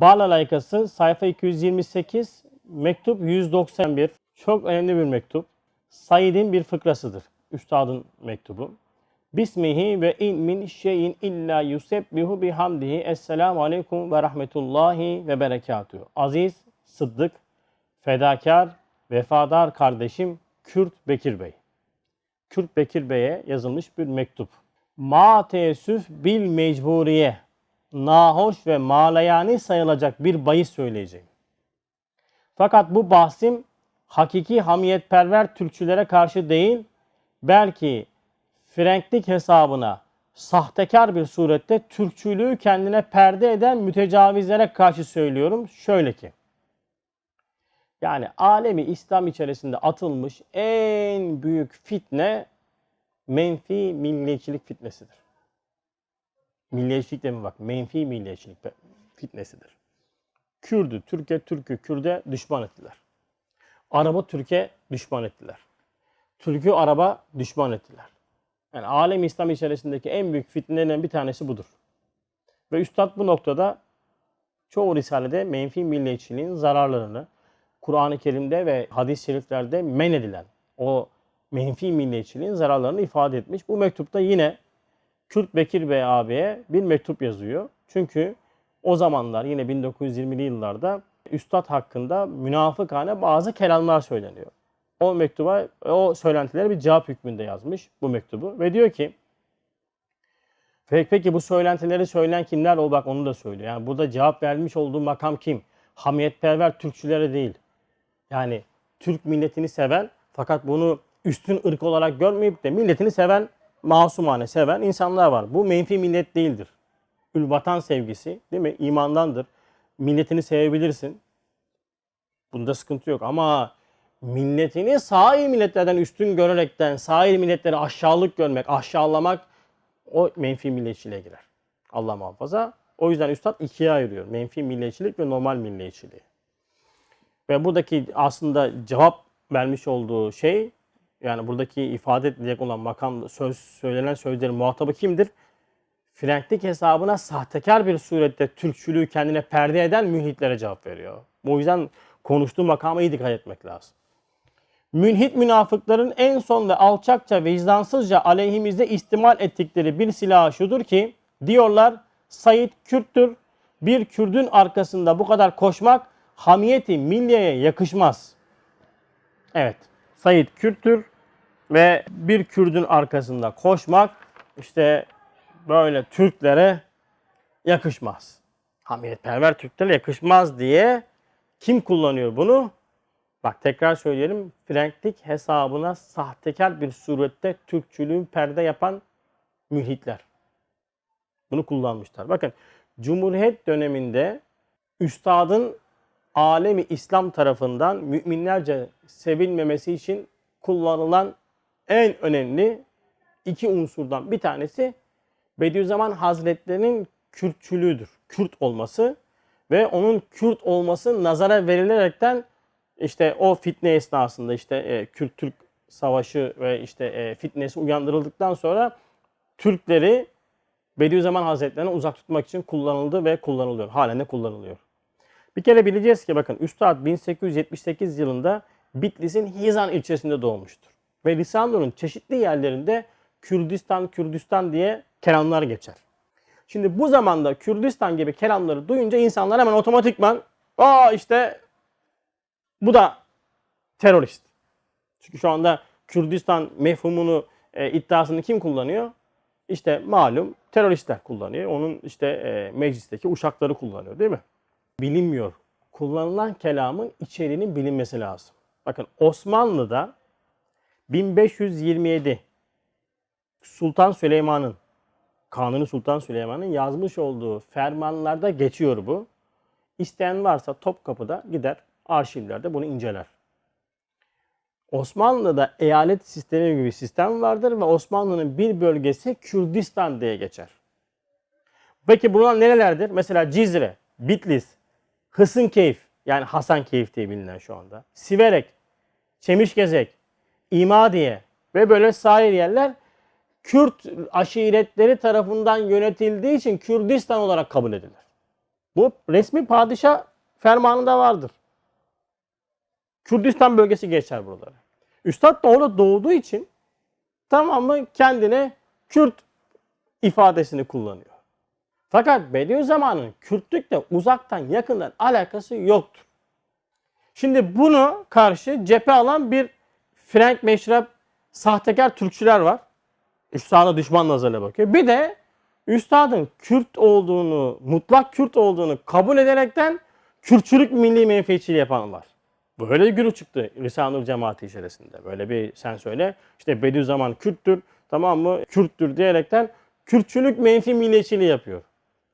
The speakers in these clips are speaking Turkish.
Barla layıkası sayfa 228, mektup 191. Çok önemli bir mektup. Said'in bir fıkrasıdır. Üstadın mektubu. Bismihi ve in min şeyin illa yusebbihu bihamdihi. Esselamu aleyküm ve rahmetullahi ve berekatuhu. Aziz, sıddık, fedakar, vefadar kardeşim Kürt Bekir Bey. Kürt Bekir Bey'e yazılmış bir mektup. Ma teessüf bil mecburiye. Nahoş ve malayani sayılacak bir bahis söyleyeceğim. Fakat bu bahsim hakiki hamiyetperver Türkçülere karşı değil, belki Frenklik hesabına sahtekar bir surette Türkçülüğü kendine perde eden mütecavizlere karşı söylüyorum. Şöyle ki, yani alemi İslam içerisinde atılmış en büyük fitne menfi milliyetçilik fitnesidir. Milliyetçilik de mi bak? Menfi milliyetçilik fitnesidir. Kürdü, Türkiye, Türk'ü, Kürde düşman ettiler. Arabı Türkiye düşman ettiler. Türk'ü araba düşman ettiler. Yani alem İslam içerisindeki en büyük fitnelerin bir tanesi budur. Ve Üstad bu noktada çoğu risalede menfi milliyetçiliğin zararlarını Kur'an-ı Kerim'de ve hadis-i şeriflerde men edilen o menfi milliyetçiliğin zararlarını ifade etmiş. Bu mektupta yine Kürt Bekir Bey abiye bir mektup yazıyor. Çünkü o zamanlar yine 1920'li yıllarda Üstad hakkında münafıkane bazı kelamlar söyleniyor. O mektuba, o söylentilere bir cevap hükmünde yazmış bu mektubu. Ve diyor ki, peki, bu söylentileri söyleyen kimler? O bak onu da söylüyor. Yani burada cevap vermiş olduğu makam kim? Hamiyetperver Türkçülere değil. Yani Türk milletini seven fakat bunu üstün ırk olarak görmeyip de milletini seven, masumane seven insanlar var. Bu menfi millet değildir. Ül vatan sevgisi değil mi? İmandandır. Milletini sevebilirsin. Bunda sıkıntı yok ama milletini sair milletlerden üstün görerekten sair milletleri aşağılık görmek, aşağılamak o menfi milliyetçiliğe girer. Allah muhafaza. O yüzden Üstad ikiye ayırıyor. Menfi milliyetçilik ve normal milliyetçiliği. Ve buradaki aslında cevap vermiş olduğu şey yani buradaki ifade edilecek olan makam söz söylenen sözlerin muhatabı kimdir? Frenklik hesabına sahtekar bir surette Türkçülüğü kendine perde eden mülhitlere cevap veriyor. O yüzden konuştuğu makama iyi dikkat etmek lazım. Münhit münafıkların en son ve alçakça vicdansızca aleyhimizde istimal ettikleri bir silah şudur ki diyorlar Said Kürttür. Bir Kürdün arkasında bu kadar koşmak hamiyeti milliyeye yakışmaz. Evet Said Kürttür ve bir Kürdün arkasında koşmak işte böyle Türklere yakışmaz. Hamiyetperver Türklere yakışmaz diye kim kullanıyor bunu? Bak tekrar söyleyelim. Frenklik hesabına sahtekar bir surette Türkçülüğün perde yapan mülhitler. Bunu kullanmışlar. Bakın Cumhuriyet döneminde üstadın alemi İslam tarafından müminlerce sevilmemesi için kullanılan en önemli iki unsurdan bir tanesi Bediüzzaman Hazretleri'nin Kürtçülüğüdür. Kürt olması ve onun Kürt olması nazara verilerekten işte o fitne esnasında işte e, Kürt-Türk savaşı ve işte e, fitnesi uyandırıldıktan sonra Türkleri Bediüzzaman Hazretleri'ne uzak tutmak için kullanıldı ve kullanılıyor. Halen de kullanılıyor. Bir kere bileceğiz ki bakın Üstad 1878 yılında Bitlis'in Hizan ilçesinde doğmuştur. Ve Lisanur'un çeşitli yerlerinde Kürdistan, Kürdistan diye kelamlar geçer. Şimdi bu zamanda Kürdistan gibi kelamları duyunca insanlar hemen otomatikman aa işte bu da terörist. Çünkü şu anda Kürdistan mefhumunu, e, iddiasını kim kullanıyor? İşte malum teröristler kullanıyor. Onun işte e, meclisteki uşakları kullanıyor değil mi? Bilinmiyor. Kullanılan kelamın içeriğinin bilinmesi lazım. Bakın Osmanlı'da 1527 Sultan Süleyman'ın Kanuni Sultan Süleyman'ın yazmış olduğu fermanlarda geçiyor bu. İsteyen varsa Topkapı'da gider arşivlerde bunu inceler. Osmanlı'da eyalet sistemi gibi bir sistem vardır ve Osmanlı'nın bir bölgesi Kürdistan diye geçer. Peki bunlar nerelerdir? Mesela Cizre, Bitlis, Hısınkeyf yani Hasankeyf diye bilinen şu anda. Siverek, Çemişgezek, İmadiye ve böyle sair yerler Kürt aşiretleri tarafından yönetildiği için Kürdistan olarak kabul edilir. Bu resmi padişah fermanında vardır. Kürdistan bölgesi geçer buraları. Üstad da orada doğduğu için tamamı kendine Kürt ifadesini kullanıyor. Fakat Bediüzzaman'ın Kürtlükle uzaktan yakından alakası yoktur. Şimdi bunu karşı cephe alan bir Frank meşrep sahtekar Türkçüler var. Üstad'a düşman nazarıyla bakıyor. Bir de Üstad'ın Kürt olduğunu, mutlak Kürt olduğunu kabul ederekten Kürtçülük milli menfaatçiliği yapan var. Böyle bir güruh çıktı Risale-i cemaati içerisinde. Böyle bir sen söyle işte Bediüzzaman Kürttür tamam mı Kürttür diyerekten Kürtçülük menfi milliyetçiliği yapıyor.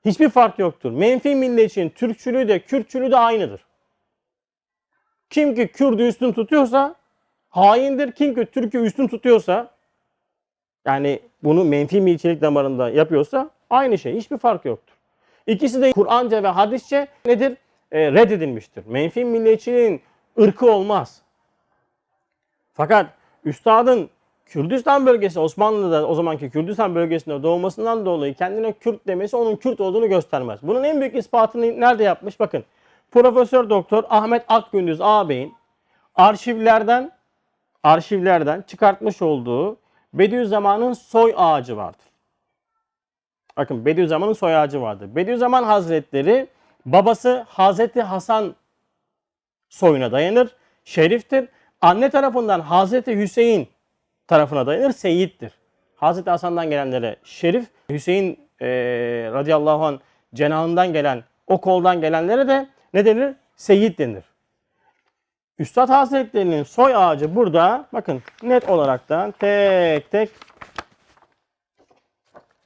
Hiçbir fark yoktur. Menfi milliyetçiliğin Türkçülüğü de Kürtçülüğü de aynıdır. Kim ki Kürt'ü üstün tutuyorsa haindir. Kim ki Türk'ü üstün tutuyorsa yani bunu menfi milliyetçilik damarında yapıyorsa aynı şey. Hiçbir fark yoktur. İkisi de Kur'anca ve hadisçe nedir? E, reddedilmiştir. Menfi milliyetçiliğin ırkı olmaz. Fakat üstadın Kürdistan bölgesi Osmanlı'da o zamanki Kürdistan bölgesinde doğmasından dolayı kendine Kürt demesi onun Kürt olduğunu göstermez. Bunun en büyük ispatını nerede yapmış? Bakın. Profesör Doktor Ahmet Akgündüz ağabeyin arşivlerden arşivlerden çıkartmış olduğu Bediüzzaman'ın soy ağacı vardır. Bakın Bediüzzaman'ın soy ağacı vardır. Bediüzzaman Hazretleri babası Hazreti Hasan soyuna dayanır. Şeriftir. Anne tarafından Hazreti Hüseyin tarafına dayanır. Seyittir. Hazreti Hasan'dan gelenlere Şerif, Hüseyin e, radıyallahu anh cenahından gelen, o koldan gelenlere de ne denir? Seyit denir. Üstad Hazretleri'nin soy ağacı burada bakın net olaraktan tek tek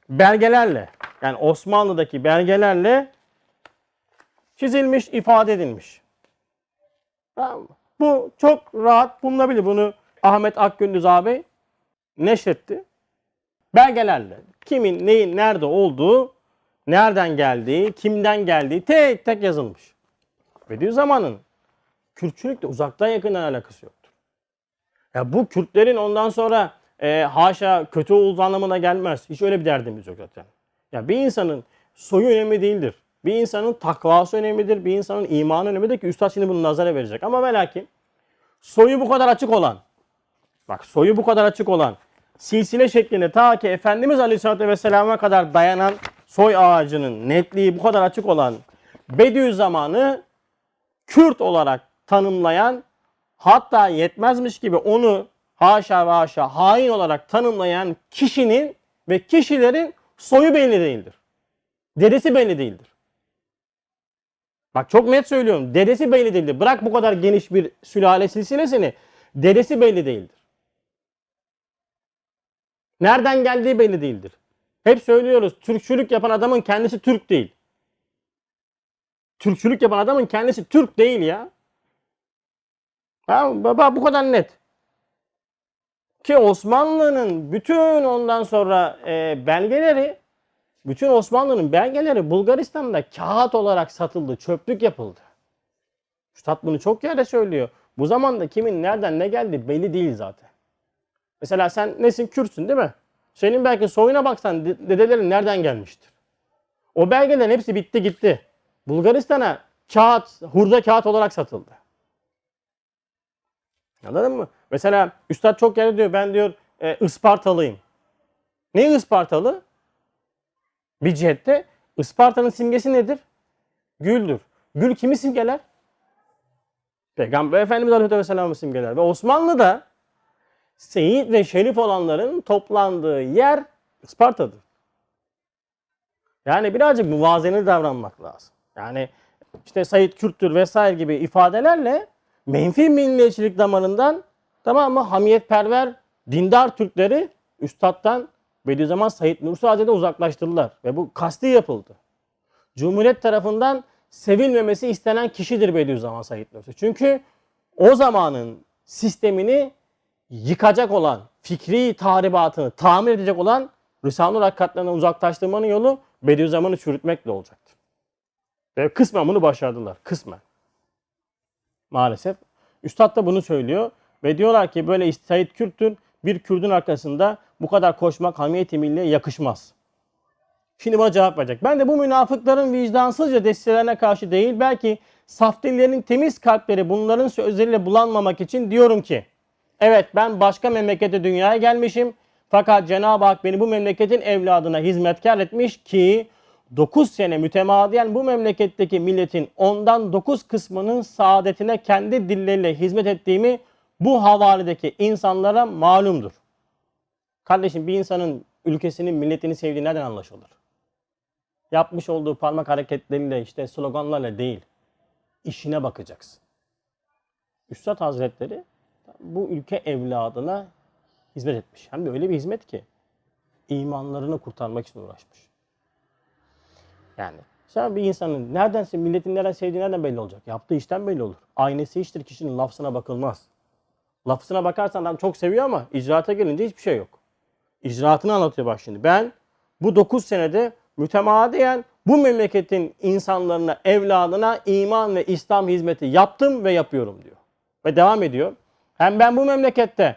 belgelerle yani Osmanlı'daki belgelerle çizilmiş, ifade edilmiş. Tamam mı? Bu çok rahat bulunabilir. Bunu Ahmet Akgündüz abi neşretti. Belgelerle kimin neyin nerede olduğu, nereden geldiği, kimden geldiği tek tek yazılmış. Bediüzzaman'ın Kürtçülükle uzaktan yakından alakası yoktur. Ya bu Kürtlerin ondan sonra e, haşa kötü olduğu anlamına gelmez. Hiç öyle bir derdimiz yok zaten. Ya bir insanın soyu önemli değildir. Bir insanın takvası önemlidir. Bir insanın imanı önemlidir ki Üstad şimdi bunu nazara verecek. Ama ve soyu bu kadar açık olan, bak soyu bu kadar açık olan, silsile şeklinde ta ki Efendimiz Aleyhisselatü Vesselam'a kadar dayanan soy ağacının netliği bu kadar açık olan Bediüzzaman'ı Kürt olarak tanımlayan hatta yetmezmiş gibi onu haşa ve haşa hain olarak tanımlayan kişinin ve kişilerin soyu belli değildir. Dedesi belli değildir. Bak çok net söylüyorum. Dedesi belli değildir. Bırak bu kadar geniş bir sülale silsilesini. Dedesi belli değildir. Nereden geldiği belli değildir. Hep söylüyoruz. Türkçülük yapan adamın kendisi Türk değil. Türkçülük yapan adamın kendisi Türk değil ya. Ha, baba bu kadar net. Ki Osmanlı'nın bütün ondan sonra e, belgeleri, bütün Osmanlı'nın belgeleri Bulgaristan'da kağıt olarak satıldı, çöplük yapıldı. Üstad bunu çok yerde söylüyor. Bu zamanda kimin nereden ne geldi belli değil zaten. Mesela sen nesin? Kürtsün değil mi? Senin belki soyuna baksan dedelerin nereden gelmiştir? O belgelerin hepsi bitti gitti. Bulgaristan'a kağıt, hurda kağıt olarak satıldı. Anladın mı? Mesela Üstad çok yerde diyor ben diyor e, Ispartalıyım. Ne Ispartalı? Bir cihette Isparta'nın simgesi nedir? Güldür. Gül kimi simgeler? Peygamber Efendimiz Aleyhisselam'ın simgeler. Ve Osmanlı'da seyit ve şerif olanların toplandığı yer Isparta'dır. Yani birazcık muvazene davranmak lazım. Yani işte Said Kürttür vesaire gibi ifadelerle menfi milliyetçilik damarından tamam mı hamiyetperver dindar Türkleri üstattan Bediüzzaman Said Nursi'den uzaklaştırdılar ve bu kasti yapıldı. Cumhuriyet tarafından sevilmemesi istenen kişidir Bediüzzaman Said Nursi. Çünkü o zamanın sistemini yıkacak olan, fikri tahribatını tamir edecek olan Risale-i Hakikatlerine uzaklaştırmanın yolu Bediüzzaman'ı çürütmekle olacaktı. Ve kısmen bunu başardılar. Kısmen. Maalesef. Üstad da bunu söylüyor. Ve diyorlar ki böyle Said Kürt'ün bir Kürdün arkasında bu kadar koşmak hamiyeti milliye yakışmaz. Şimdi bana cevap verecek. Ben de bu münafıkların vicdansızca destelerine karşı değil belki saf dillerinin temiz kalpleri bunların sözleriyle bulanmamak için diyorum ki evet ben başka memlekete dünyaya gelmişim fakat Cenab-ı Hak beni bu memleketin evladına hizmetkar etmiş ki 9 sene mütemadiyen bu memleketteki milletin ondan 9 kısmının saadetine kendi dilleriyle hizmet ettiğimi bu havaledeki insanlara malumdur. Kardeşim bir insanın ülkesinin milletini sevdiği nereden anlaşılır? Yapmış olduğu parmak hareketleriyle işte sloganlarla değil. işine bakacaksın. Üstad Hazretleri bu ülke evladına hizmet etmiş. Hem de öyle bir hizmet ki imanlarını kurtarmak için uğraşmış. Yani sen bir insanın neredense milletin nereden sevdiği nereden belli olacak? Yaptığı işten belli olur. Aynesi iştir kişinin lafzına bakılmaz. Lafzına bakarsan adam çok seviyor ama icraata gelince hiçbir şey yok. İcraatını anlatıyor bak şimdi. Ben bu 9 senede mütemadiyen bu memleketin insanlarına, evladına iman ve İslam hizmeti yaptım ve yapıyorum diyor. Ve devam ediyor. Hem ben bu memlekette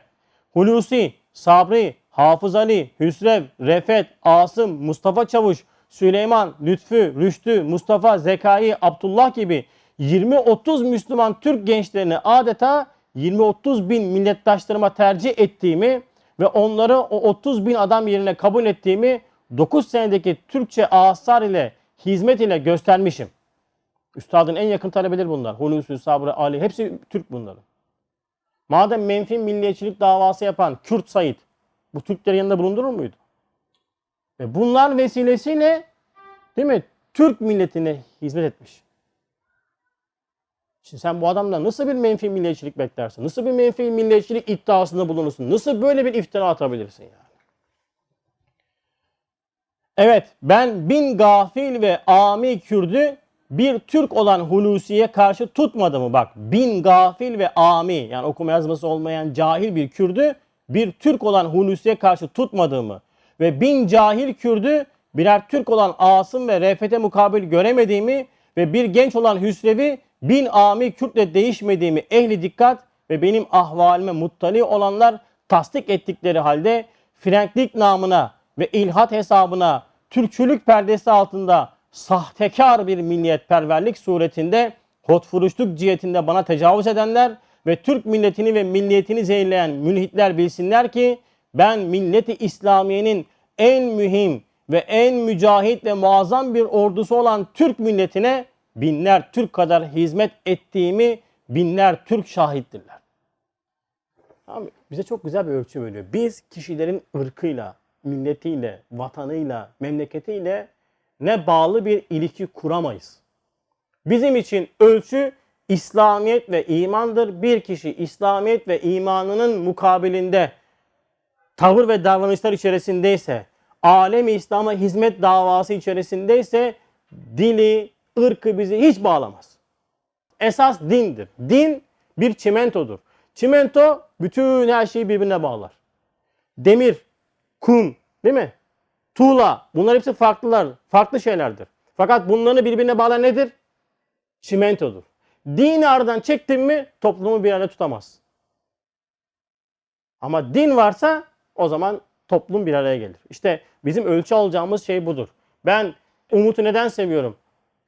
Hulusi, Sabri, Hafız Ali, Hüsrev, Refet, Asım, Mustafa Çavuş, Süleyman, Lütfü, Rüştü, Mustafa, Zekai, Abdullah gibi 20-30 Müslüman Türk gençlerini adeta 20-30 bin millettaşlarıma tercih ettiğimi ve onları o 30 bin adam yerine kabul ettiğimi 9 senedeki Türkçe asar ile hizmet ile göstermişim. Üstadın en yakın talebeleri bunlar. Hulusi, Sabri, Ali hepsi Türk bunların. Madem menfi milliyetçilik davası yapan Kürt Said bu Türklerin yanında bulundurur muydu? Ve bunlar vesilesiyle değil mi? Türk milletine hizmet etmiş. Şimdi sen bu adamdan nasıl bir menfi milliyetçilik beklersin? Nasıl bir menfi milliyetçilik iddiasında bulunursun? Nasıl böyle bir iftira atabilirsin yani? Evet ben bin gafil ve ami Kürdü bir Türk olan Hulusi'ye karşı tutmadı mı? Bak bin gafil ve ami yani okuma yazması olmayan cahil bir Kürdü bir Türk olan Hulusi'ye karşı tutmadı mı? Ve bin cahil Kürdü birer Türk olan Asım ve Refet'e mukabil göremediğimi ve bir genç olan Hüsrev'i bin ami Kürtle değişmediğimi ehli dikkat ve benim ahvalime muttali olanlar tasdik ettikleri halde Frenklik namına ve ilhat hesabına Türkçülük perdesi altında sahtekar bir milliyetperverlik suretinde hotfuruşluk cihetinde bana tecavüz edenler ve Türk milletini ve milliyetini zehirleyen mülhitler bilsinler ki ben milleti İslamiye'nin en mühim ve en mücahit ve muazzam bir ordusu olan Türk milletine binler Türk kadar hizmet ettiğimi binler Türk şahittirler. Abi bize çok güzel bir ölçü veriyor. Biz kişilerin ırkıyla, milletiyle, vatanıyla, memleketiyle ne bağlı bir ilişki kuramayız. Bizim için ölçü İslamiyet ve imandır. Bir kişi İslamiyet ve imanının mukabilinde tavır ve davranışlar içerisindeyse, alemi İslam'a hizmet davası içerisindeyse dili, ırkı bizi hiç bağlamaz. Esas dindir. Din bir çimentodur. Çimento bütün her şeyi birbirine bağlar. Demir, kum, değil mi? Tuğla, bunlar hepsi farklılar, farklı şeylerdir. Fakat bunları birbirine bağlayan nedir? Çimentodur. Dini aradan çektin mi toplumu bir arada tutamaz. Ama din varsa o zaman toplum bir araya gelir. İşte bizim ölçü alacağımız şey budur. Ben Umut'u neden seviyorum?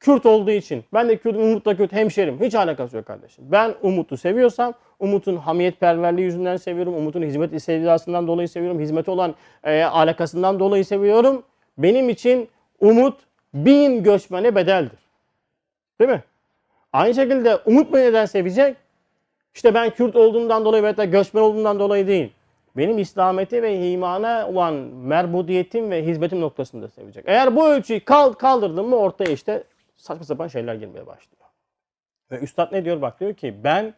Kürt olduğu için. Ben de Kürt, Umut'la Kürt hemşerim. Hiç alakası yok kardeşim. Ben Umut'u seviyorsam Umut'un hamiyetperverliği yüzünden seviyorum. Umut'un hizmet sevdasından dolayı seviyorum. Hizmete olan e, alakasından dolayı seviyorum. Benim için Umut bin göçmene bedeldir. Değil mi? Aynı şekilde Umut beni neden sevecek? İşte ben Kürt olduğumdan dolayı veya da göçmen olduğumdan dolayı değil. Benim İslamiyet'e ve imana olan merbudiyetim ve hizmetim noktasında sevecek. Eğer bu ölçüyü kal kaldırdım mı ortaya işte saçma sapan şeyler girmeye başlıyor. Ve üstad ne diyor bak diyor ki ben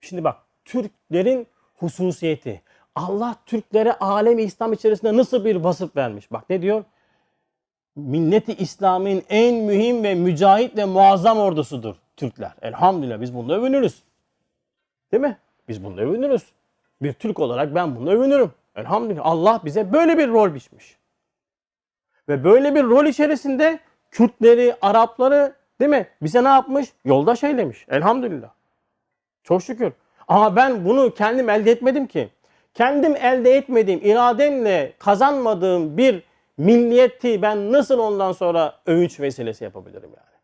şimdi bak Türklerin hususiyeti Allah Türklere alemi İslam içerisinde nasıl bir vasıf vermiş? Bak ne diyor? Milleti İslam'ın en mühim ve mücahit ve muazzam ordusudur Türkler. Elhamdülillah biz bununla övünürüz. Değil mi? Biz bununla övünürüz. Bir Türk olarak ben bununla övünürüm. Elhamdülillah Allah bize böyle bir rol biçmiş. Ve böyle bir rol içerisinde Kürtleri, Arapları değil mi? Bize ne yapmış? Yoldaş eylemiş. Elhamdülillah. Çok şükür. Ama ben bunu kendim elde etmedim ki. Kendim elde etmediğim, irademle kazanmadığım bir milliyeti ben nasıl ondan sonra övünç vesilesi yapabilirim yani?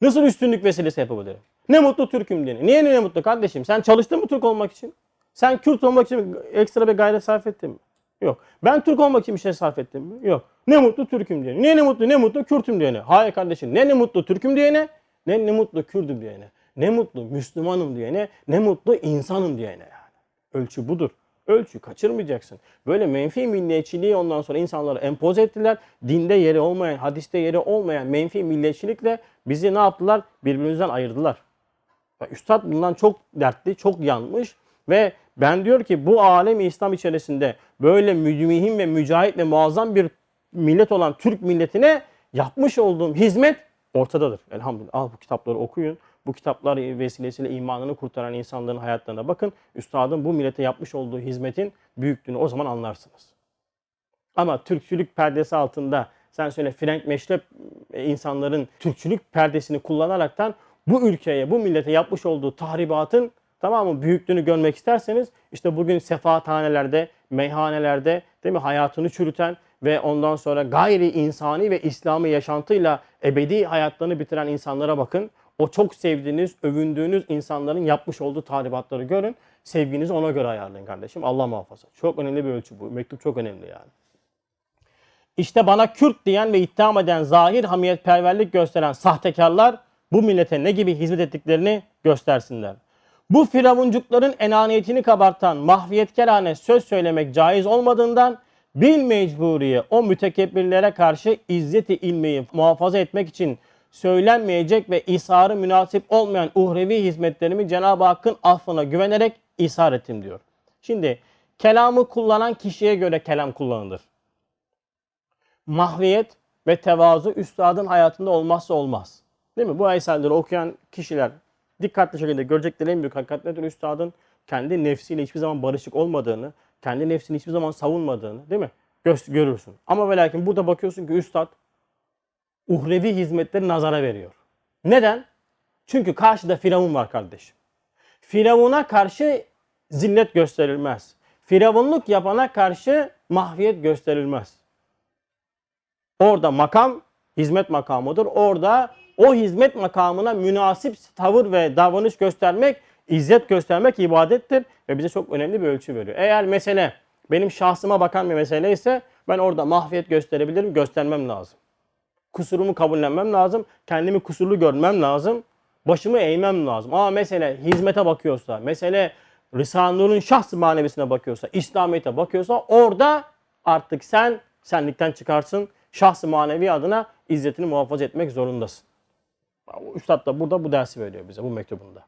Nasıl üstünlük vesilesi yapabilirim? Ne mutlu Türk'üm diye. Niye ne mutlu kardeşim? Sen çalıştın mı Türk olmak için? Sen Kürt olmak için ekstra bir gayret sarf ettin mi? Yok. Ben Türk olmak için bir şey sarf ettim mi? Yok. Ne mutlu Türk'üm diyene. Niye ne mutlu ne mutlu Kürt'üm diyene. Hayır kardeşim ne ne mutlu Türk'üm diyene ne ne mutlu Kürt'üm diyene. Ne mutlu Müslümanım diyene ne mutlu insanım diyene yani. Ölçü budur. Ölçü kaçırmayacaksın. Böyle menfi milliyetçiliği ondan sonra insanlara empoze ettiler. Dinde yeri olmayan, hadiste yeri olmayan menfi milliyetçilikle bizi ne yaptılar? Birbirimizden ayırdılar. Üstad bundan çok dertli, çok yanmış ve ben diyor ki bu alem İslam içerisinde böyle mücmihim ve mücahit ve muazzam bir millet olan Türk milletine yapmış olduğum hizmet ortadadır. Elhamdülillah. Al bu kitapları okuyun. Bu kitaplar vesilesiyle imanını kurtaran insanların hayatlarına bakın. Üstadın bu millete yapmış olduğu hizmetin büyüklüğünü o zaman anlarsınız. Ama Türkçülük perdesi altında sen söyle Frank Meşrep e, insanların Türkçülük perdesini kullanaraktan bu ülkeye, bu millete yapmış olduğu tahribatın tamam mı büyüklüğünü görmek isterseniz işte bugün sefahathanelerde, meyhanelerde değil mi hayatını çürüten ve ondan sonra gayri insani ve İslami yaşantıyla ebedi hayatlarını bitiren insanlara bakın. O çok sevdiğiniz, övündüğünüz insanların yapmış olduğu tahribatları görün. Sevginizi ona göre ayarlayın kardeşim. Allah muhafaza. Çok önemli bir ölçü bu. Mektup çok önemli yani. İşte bana Kürt diyen ve itham eden zahir hamiyetperverlik gösteren sahtekarlar bu millete ne gibi hizmet ettiklerini göstersinler. Bu firavuncukların enaniyetini kabartan mahviyetkerane söz söylemek caiz olmadığından bil mecburiye o mütekebbirlere karşı izzeti ilmeyi muhafaza etmek için söylenmeyecek ve isarı münasip olmayan uhrevi hizmetlerimi Cenab-ı Hakk'ın affına güvenerek ishar ettim diyor. Şimdi kelamı kullanan kişiye göre kelam kullanılır mahviyet ve tevazu üstadın hayatında olmazsa olmaz. Değil mi? Bu eserleri okuyan kişiler dikkatli şekilde görecekleri en büyük hakikat nedir? Üstadın kendi nefsiyle hiçbir zaman barışık olmadığını, kendi nefsini hiçbir zaman savunmadığını değil mi? Gö- görürsün. Ama ve lakin burada bakıyorsun ki üstad uhrevi hizmetleri nazara veriyor. Neden? Çünkü karşıda Firavun var kardeşim. Firavuna karşı zillet gösterilmez. Firavunluk yapana karşı mahviyet gösterilmez. Orada makam hizmet makamıdır. Orada o hizmet makamına münasip tavır ve davranış göstermek, izzet göstermek ibadettir ve bize çok önemli bir ölçü veriyor. Eğer mesele benim şahsıma bakan bir mesele ise ben orada mahviyet gösterebilirim, göstermem lazım. Kusurumu kabullenmem lazım, kendimi kusurlu görmem lazım, başımı eğmem lazım. Ama mesele hizmete bakıyorsa, mesele Risale-i Nur'un şahs manevisine bakıyorsa, İslamiyet'e bakıyorsa orada artık sen senlikten çıkarsın. Şahs manevi adına izzetini muhafaza etmek zorundasın. Üstad da burada bu dersi veriyor bize bu mektubunda.